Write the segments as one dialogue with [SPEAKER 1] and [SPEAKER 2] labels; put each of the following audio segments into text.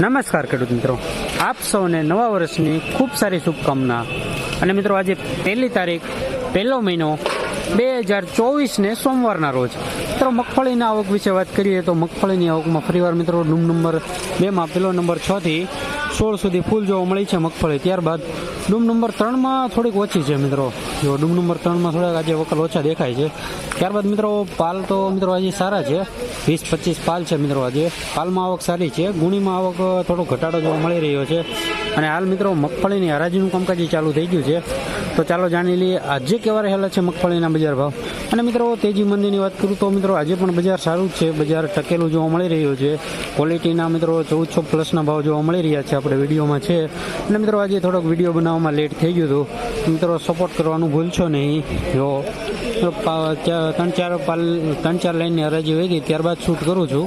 [SPEAKER 1] નમસ્કાર ખેડૂત મિત્રો. આપ સૌને નવા વર્ષની ખૂબ સારી શુભકામના. અને મિત્રો, આજે પહેલી તારીખ, પહેલો મહિનો બે હજાર ચોવીસને સોમવારના રોજ. મિત્રો, મગફળીના આવક વિશે વાત કરીએ તો મગફળીની આવકમાં ફરીવાર મિત્રો રૂમ નંબર બેમાં પેલો નંબર છ થી સોળ સુધી ફૂલ જોવા મળી છે મગફળી. ત્યારબાદ ડૂમ નંબર ત્રણમાં થોડીક ઓછી છે મિત્રો. જો ડૂમ નંબર ત્રણમાં થોડાક આજે વકલ ઓછા દેખાય છે. ત્યારબાદ મિત્રો, પાલ તો મિત્રો આજે સારા છે. વીસ પચીસ પાલ છે મિત્રો આજે. પાલમાં આવક સારી છે. ગુણીમાં આવક થોડો ઘટાડો જોવા મળી રહ્યો છે. અને હાલ મિત્રો મગફળીની હરાજીનું કામકાજ ચાલુ થઈ ગયું છે. તો ચાલો જાણી લઈએ આજે કેવા રહેલા છે મગફળીના બજાર ભાવ. અને મિત્રો, તેજી મંદીની વાત કરું તો મિત્રો, આજે પણ બજાર સારું છે. બજાર ટકેલું જોવા મળી રહ્યું છે. ક્વોલિટીના મિત્રો ચૌદસો પ્લસના ભાવ જોવા મળી રહ્યા છે આપણે વિડીયોમાં છે. અને મિત્રો, આજે થોડોક વીડિયો બનાવવામાં લેટ થઈ ગયું હતું. મિત્રો સપોર્ટ કરવાનું ભૂલશો નહીં. જો, ત્રણ ચાર પાલ, ત્રણ ચાર લાઈનની હરાજી હોય ગઈ, ત્યારબાદ શૂટ કરું છું.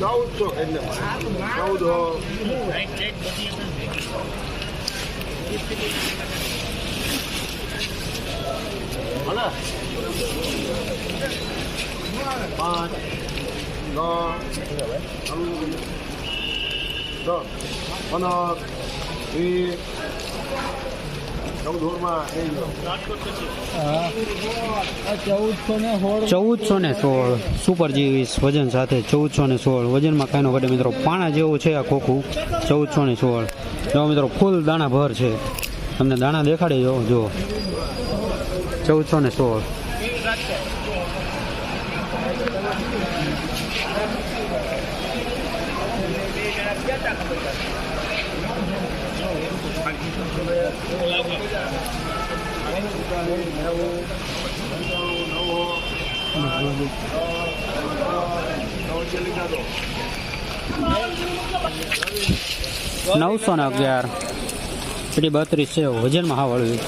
[SPEAKER 2] Đâu cho cái này. Đâu đó. Mana? પાંચ નવ દસ પંદર વીસ ચૌદ હોળમાં થઈ ગયો
[SPEAKER 1] ચૌદસો ને સોળ. સુપર જીવીસ વજન સાથે ચૌદસો ને સોળ. વજનમાં કાંઈનો ઘટે મિત્રો. પાણા જેવું છે આ ખોખું. ચૌદસો ને સોળ. જો મિત્રો ફૂલ દાણા ભર છે. તમને દાણા દેખાડી જો જો ચૌદસો ને સોળ. નવસો ને અગિયાર. પેલી બત્રીસ છે વજનમાં હા વળવી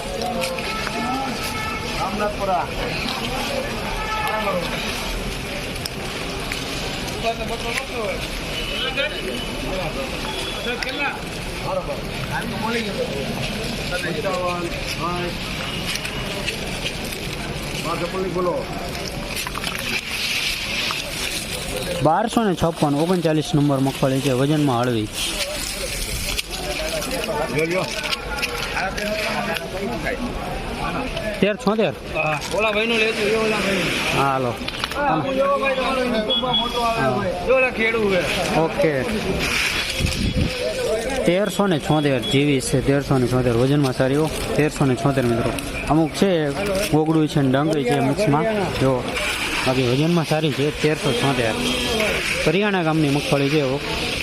[SPEAKER 2] બોલો
[SPEAKER 1] બારસો ને છપ્પન ઓગણચાલીસ નંબર મગફળી છે વજનમાં હળવી. તેર છોતેર?
[SPEAKER 3] ઓલા ભાઈ નું લેતું ઓલા ભાઈ
[SPEAKER 1] હા. હાલો ઓકે. તેરસો ને છોતેર જીવીસ છે, તેરસો ને છોતેર વજનમાં સારીઓ. તેરસો ને છોતેર મિત્રો. અમુક છે, ગોગડું છે ને ડંગરી છે મિક્સમાં. જો, બાકી વજનમાં સારી છે, તેરસો છોતેર. કરિયાણા ગામની મગફળી છે.